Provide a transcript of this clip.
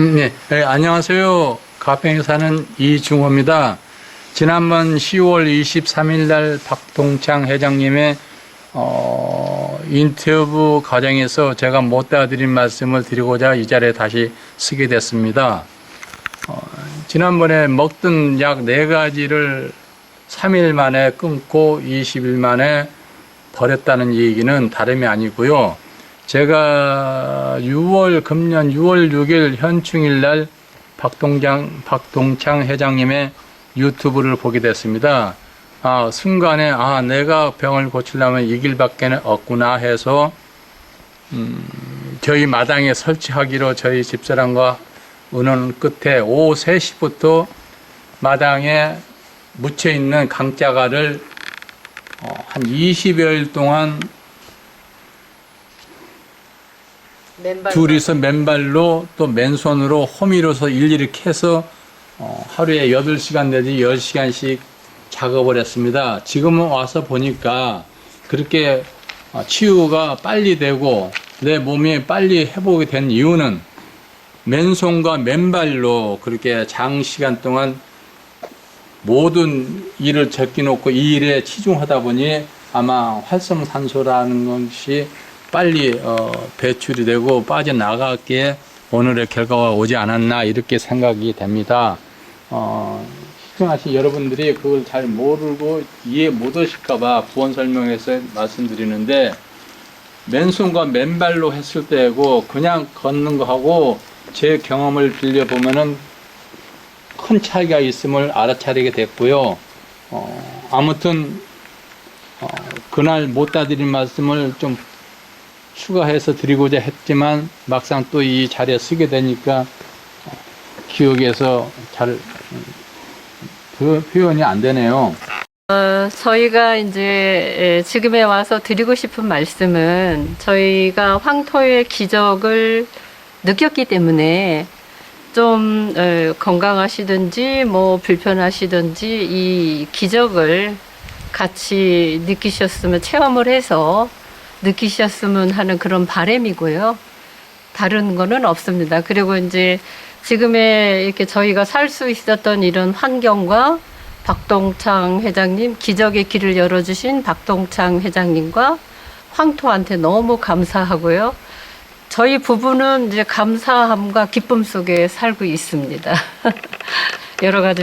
음, 네. 네, 안녕하세요. 가평에 사는 이중호입니다. 지난번 10월 23일 날 박동창 회장님의 어, 인터뷰 과정에서 제가 못다 드린 말씀을 드리고자 이 자리에 다시 쓰게 됐습니다. 어, 지난번에 먹던 약네 가지를 3일 만에 끊고 20일 만에 버렸다는 얘기는 다름이 아니고요. 제가 6월 금년 6월 6일 현충일 날 박동장 박동창 회장님의 유튜브를 보게 됐습니다. 아, 순간에 아, 내가 병을 고치려면 이 길밖에 없구나 해서 음, 저희 마당에 설치하기로 저희 집사람과 의논 끝에 오후 3시부터 마당에 묻혀 있는 강자가를 어, 한 20여일 동안 맨발 둘이서 맨발로 또 맨손으로 호미로서 일일이 캐서 어, 하루에 8시간 내지 10시간씩 작업을 했습니다. 지금은 와서 보니까 그렇게 어, 치유가 빨리 되고 내 몸이 빨리 회복이 된 이유는 맨손과 맨발로 그렇게 장시간 동안 모든 일을 제끼놓고 이 일에 치중하다 보니 아마 활성산소라는 것이 빨리 어, 배출이 되고 빠져나가기에 오늘의 결과가 오지 않았나 이렇게 생각이 됩니다. 어, 시청하신 여러분들이 그걸 잘 모르고 이해 못 하실까봐 부원 설명해서 말씀드리는데 맨손과 맨발로 했을 때고 그냥 걷는 거하고 제 경험을 빌려 보면은 큰 차이가 있음을 알아차리게 됐고요. 어, 아무튼 어, 그날 못 다드린 말씀을 좀 추가해서 드리고자 했지만 막상 또 이 자리에 쓰게 되니까 어, 기억에서 잘 음, 그 표현이 안 되네요. 어, 저희가 이제 에, 지금에 와서 드리고 싶은 말씀은 저희가 황토의 기적을 느꼈기 때문에 좀 에, 건강하시든지 뭐 불편하시든지 이 기적을 같이 느끼셨으면 체험을 해서 느끼셨으면 하는 그런 바람이고요. 다른 거는 없습니다. 그리고 이제 지금의 이렇게 저희가 살 수 있었던 이런 환경과 박동창 회장님, 기적의 길을 열어주신 박동창 회장님과 황토한테 너무 감사하고요. 저희 부부는 이제 감사함과 기쁨 속에 살고 있습니다. 여러 가지